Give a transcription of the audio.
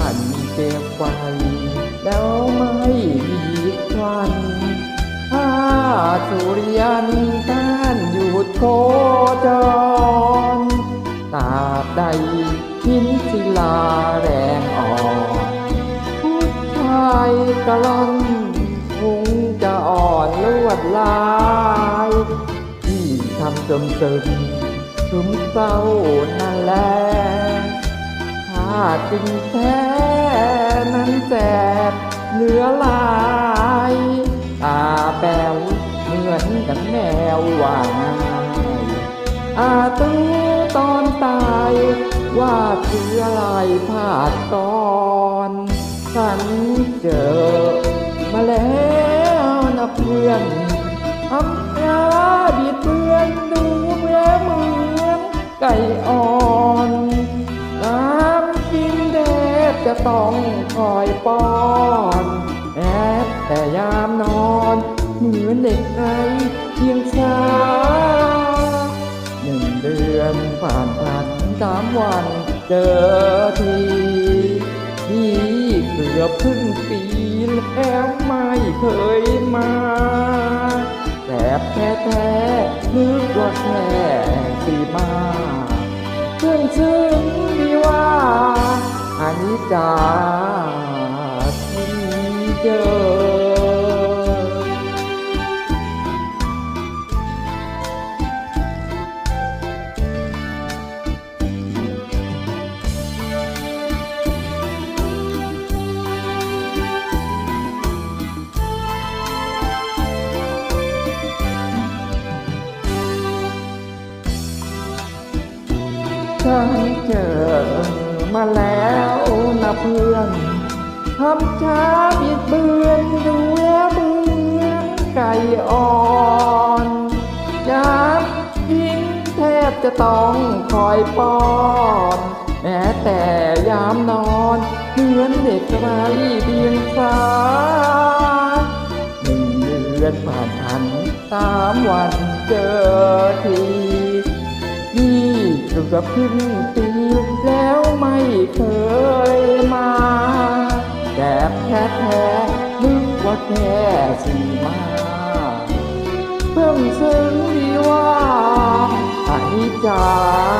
านเก็บไว้แล้วไม่มีควันถ้าสุริยันท่านหยุดโคจรตาบใดหินศิลาแรงอ่อนพุชายกะล่นคงจะอ่อนลวดลายที่ทำจมซึมซึมเศร้านั่นแหละาจริงแท้นั้นแสบเหลือหลายตาแป๋วเหมือนกับแมวว่างอาตื้อตอนตายว่าคืออะไรพาดก่อนฉันเจอมาแล้วนะเพื่อนทำยาบิดเบือนดูเหมือนเหมือนไก่อ่อน จะต้องคอยป้อนแอบแต่ยามนอนเหมือนเด็กไร้เพียงช้าหนึ่งเดือนผ่านผ่านสามวันเจอทีที่เกือบครึ่งปีแล้วไม่เคยมาแต่แท้แท้นึกว่าแค่สีมาเพื่อนซึ้งดีว่า อันนี้จาที่เเจอมาแล้วนะเพื่อนทำช้าบิดเบือนดูแลเบือนไก่อ่อนยามยิงแทบจะต้องคอยป้อนแม้แต่ยามนอนเหมือนเด็กไร้เดียงสาหนึ่งเดือนผ่านพันสามวันเจอทีนี่เกือบครึ่งปีแล้วไม่เคย แค่สีมาเพิ่มซึ้งดีว่าอันนี้จาที่เจ